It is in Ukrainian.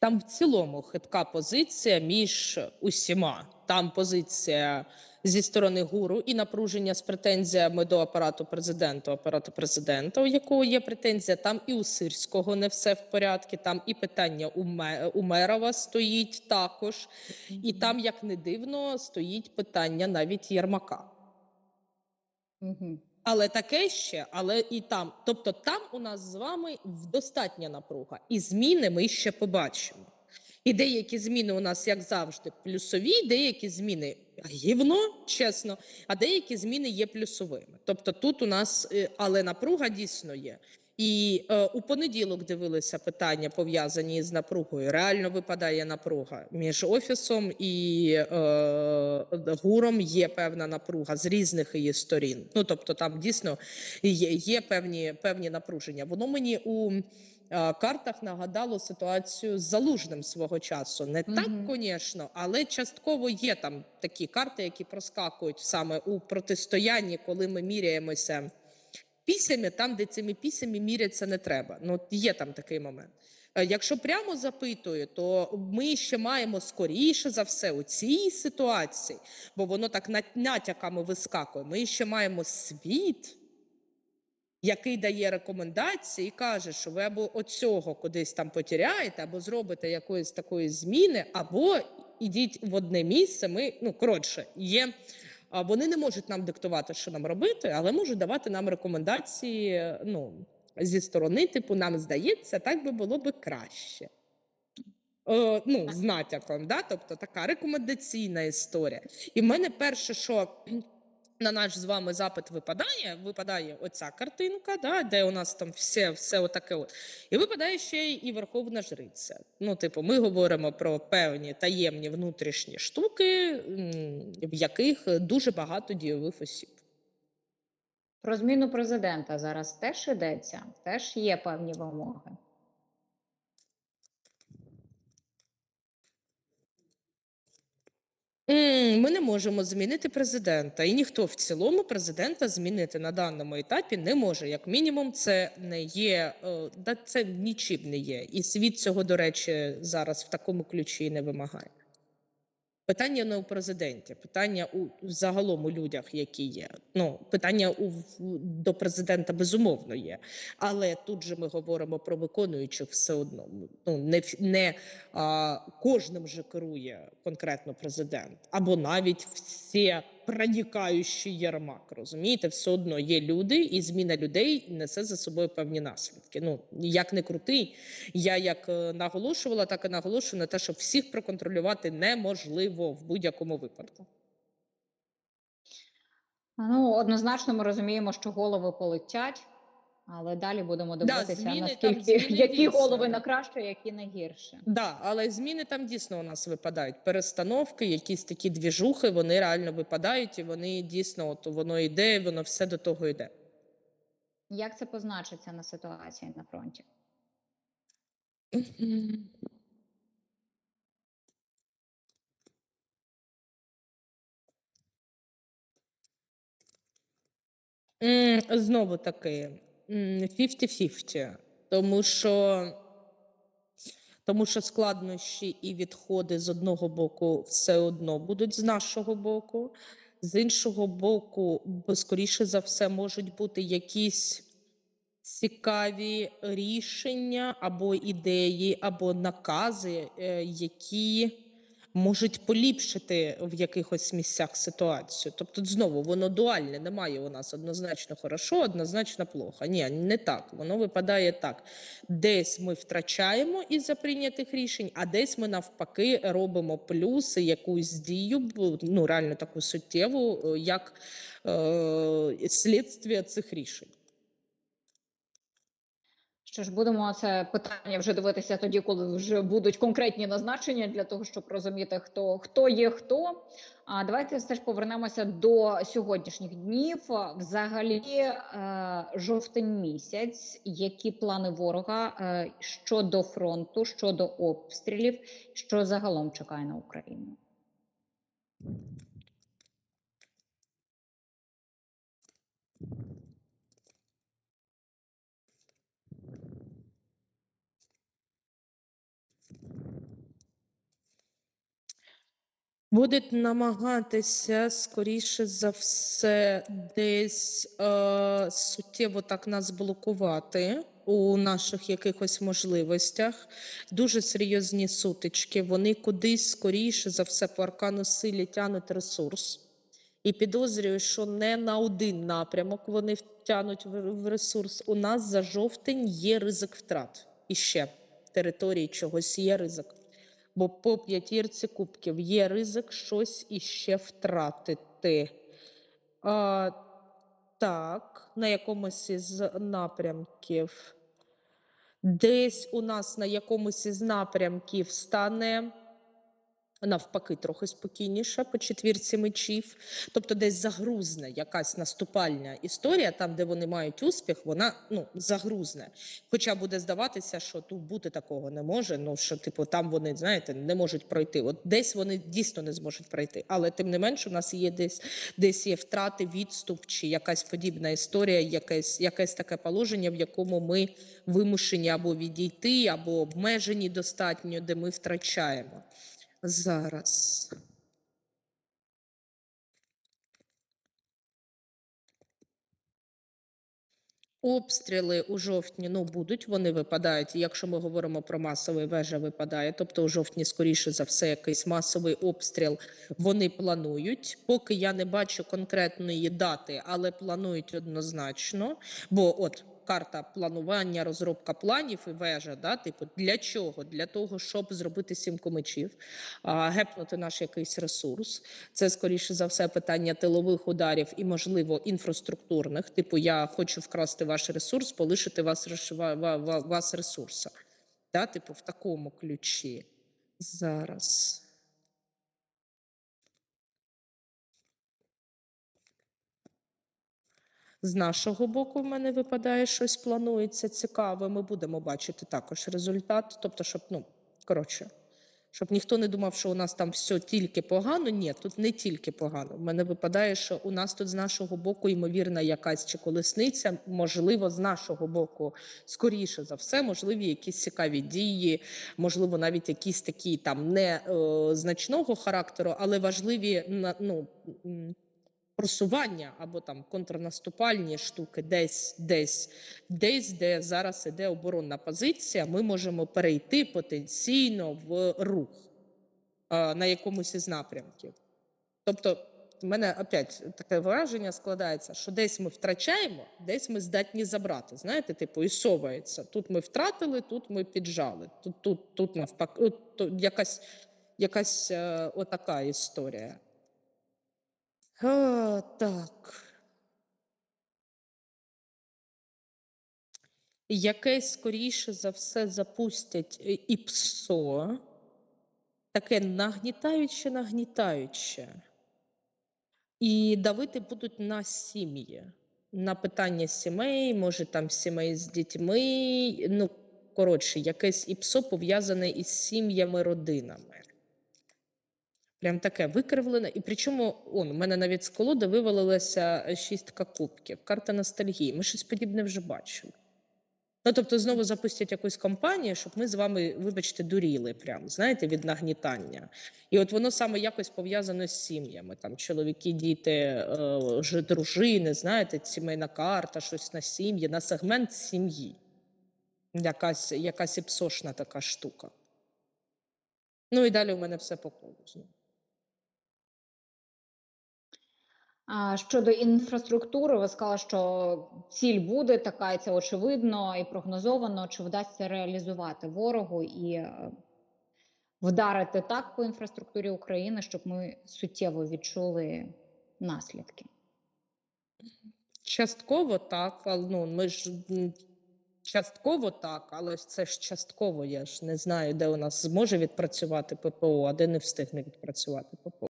Там в цілому хитка позиція між усіма. Там позиція зі сторони гуру і напруження з претензіями до апарату президента, апарату президента, у якого є претензія. Там і у Сирського не все в порядку. Там і питання у, Ме- у Мерова стоїть також, і там, як не дивно, стоїть питання навіть Єрмака. Мгм. Але таке ще, але і там. Тобто, там у нас з вами достатня напруга, і зміни ми ще побачимо. І деякі зміни у нас, як завжди, плюсові, деякі зміни гівно, чесно, а деякі зміни є плюсовими. Тобто тут у нас, е, але напруга дійсно є. І е, у понеділок дивилися питання пов'язані з напругою. Реально випадає напруга між офісом і е, гуром. Є певна напруга з різних її сторін. Ну тобто, там дійсно є, є певні, певні напруження. Воно мені у е, картах нагадало ситуацію з залужним свого часу. Не так, звісно, але частково є там такі карти, які проскакують саме у протистоянні, коли ми міряємося пісями, там, де цими пісями мірятися не треба. Ну, є там такий момент. Е, Якщо прямо запитую, то ми ще маємо скоріше за все у цій ситуації, бо воно так нат- натяками вискакує. Ми ще маємо світ, який дає рекомендації і каже, що ви або оцього кудись там потеряєте, або зробите якоїсь такої зміни, або ідіть в одне місце. Ми ну коротше, є. Вони не можуть нам диктувати, що нам робити, але можуть давати нам рекомендації. Ну зі сторони, типу, нам здається, так би було би краще. Е, ну, з натяком, да? тобто така рекомендаційна історія. І в мене перше, що на наш з вами запит випадає, випадає оця картинка, да, де у нас там все, все отаке. От. І випадає ще і Верховна Жриця. Ну, типу, ми говоримо про певні таємні внутрішні штуки, в яких дуже багато дійових осіб. Про зміну президента зараз теж йдеться, теж є певні вимоги. Ми не можемо змінити президента, і ніхто в цілому президента змінити на даному етапі не може. Як мінімум, це не є е, да це нічим не є. І світ цього, до речі, зараз в такому ключі не вимагає. Питання не у президенті, питання у загалом у людях, які є. Ну питання у до президента безумовно є, але тут же ми говоримо про виконуючих все одно. Ну не не а, кожним же керує конкретно президент, або навіть всі проникаючий ярмак. Розумієте, все одно є люди, і зміна людей несе за собою певні наслідки. Ну як не крутий, я як е, наголошувала, так і наголошую на те, що всіх проконтролювати неможливо в будь-якому випадку. Ну, однозначно, ми розуміємо, що голови полетять, але далі будемо Да, дивитися, там, наскільки зміни які дійсно. голови на краще, які на гірше. Да, але зміни там дійсно у нас випадають. Перестановки, якісь такі двіжухи, вони реально випадають, і вони дійсно, от воно йде, воно все до того йде. Як це позначиться на ситуації на фронті? Знову таки 50-50, тому що, тому що складнощі і відходи з одного боку все одно будуть з нашого боку, з іншого боку, скоріше за все, можуть бути якісь цікаві рішення або ідеї, або накази, е, які можуть поліпшити в якихось місцях ситуацію. Тобто, знову воно дуальне, немає у нас однозначно хорошо, однозначно плохо. Ні, не так. Воно випадає так. Десь ми втрачаємо із-за прийнятих рішень, а десь ми навпаки робимо плюси, якусь дію, ну реально таку суттєву, е, як е, слідство цих рішень. Що ж, будемо це питання вже дивитися тоді, коли вже будуть конкретні назначення для того, щоб розуміти, хто хто є хто. А давайте все ж повернемося до сьогоднішніх днів. Взагалі, е, жовтень місяць. Які плани ворога е, щодо фронту, щодо обстрілів, що загалом чекає на Україну? Будуть намагатися, скоріше за все, десь е, суттєво так нас блокувати у наших якихось можливостях. Дуже серйозні сутички. Вони кудись, скоріше за все, по аркану силі тянуть ресурс. І підозрюю, що не на один напрямок вони втягнуть в ресурс. У нас за жовтень є ризик втрат. І ще території чогось є ризик. Бо по п'ятірці кубків є ризик щось іще втратити. А, так, на якомусь із напрямків. Десь у нас на якомусь із напрямків стане навпаки трохи спокійніше по четвірці мечів. Тобто десь загрузне якась наступальна історія, там, де вони мають успіх, вона ну, загрузне. Хоча буде здаватися, що тут бути такого не може. Ну що, типу, там вони, знаєте, не можуть пройти. От десь вони дійсно не зможуть пройти. Але тим не менш, у нас є десь десь є втрати, відступ чи якась подібна історія, якесь, якесь таке положення, в якому ми вимушені або відійти, або обмежені достатньо, де ми втрачаємо. Зараз. Обстріли у жовтні ну будуть, вони випадають. Якщо ми говоримо про масовий вежа, випадає. Тобто у жовтні, скоріше за все, якийсь масовий обстріл вони планують. Поки я не бачу конкретної дати, але планують однозначно. Бо от карта планування, розробка планів і вежа, да, типу, для чого? Для того, щоб зробити сімку мечів, а, гепнути наш якийсь ресурс. Це скоріше за все питання тилових ударів і, можливо, інфраструктурних. Типу, я хочу вкрасти ваш ресурс, полишити вас вас ресурса. Да, типу, в такому ключі. Зараз. З нашого боку в мене випадає щось планується цікаве. Ми будемо бачити також результат. Тобто, щоб ну коротше, щоб ніхто не думав, що у нас там все тільки погано. Ні, тут не тільки погано. В мене випадає, що у нас тут з нашого боку ймовірна якась чи колесниця. Можливо, з нашого боку, скоріше за все, можливі якісь цікаві дії, можливо, навіть якісь такі там не е, значного характеру, але важливі на ну. Просування або там контрнаступальні штуки, десь, десь, десь, де зараз іде оборонна позиція, ми можемо перейти потенційно в рух е, на якомусь із напрямків. Тобто, в мене опять таке враження складається, що десь ми втрачаємо, десь ми здатні забрати. Знаєте, типу, і совається. Тут ми втратили, тут ми піджали. Тут, тут, тут навпаки, от, якась, якась е, отака історія. А, так. Якесь, скоріше за все, запустять е, ІПСО. Таке нагнітаюче, нагнітаюче. І давити будуть на сім'ї, на питання сімей, може там сімей з дітьми. Ну, коротше, якесь ІПСО пов'язане із сім'ями, родинами. Прям таке викривлене. І причому он, у мене навіть з колоди вивалилася е, шістка кубків, карта ностальгії. Ми щось подібне вже бачили. Ну, тобто, знову запустять якусь кампанію, щоб ми з вами, вибачте, дуріли, прям, знаєте, від нагнітання. І от воно саме якось пов'язано з сім'ями. Там чоловіки, діти, е, дружини, знаєте, сімейна карта, щось на сім'ї, на сегмент сім'ї. Якась, якась іпсошна така штука. Ну і далі у мене все по колу. знову. Щодо інфраструктури, ви сказали, що ціль буде така, і це очевидно і прогнозовано. Чи вдасться реалізувати ворогу і е, вдарити так по інфраструктурі України, щоб ми суттєво відчули наслідки? Частково так, ну ми ж частково так, але це ж частково. Я ж не знаю, де у нас зможе відпрацювати ППО, а де не встигне відпрацювати ППО.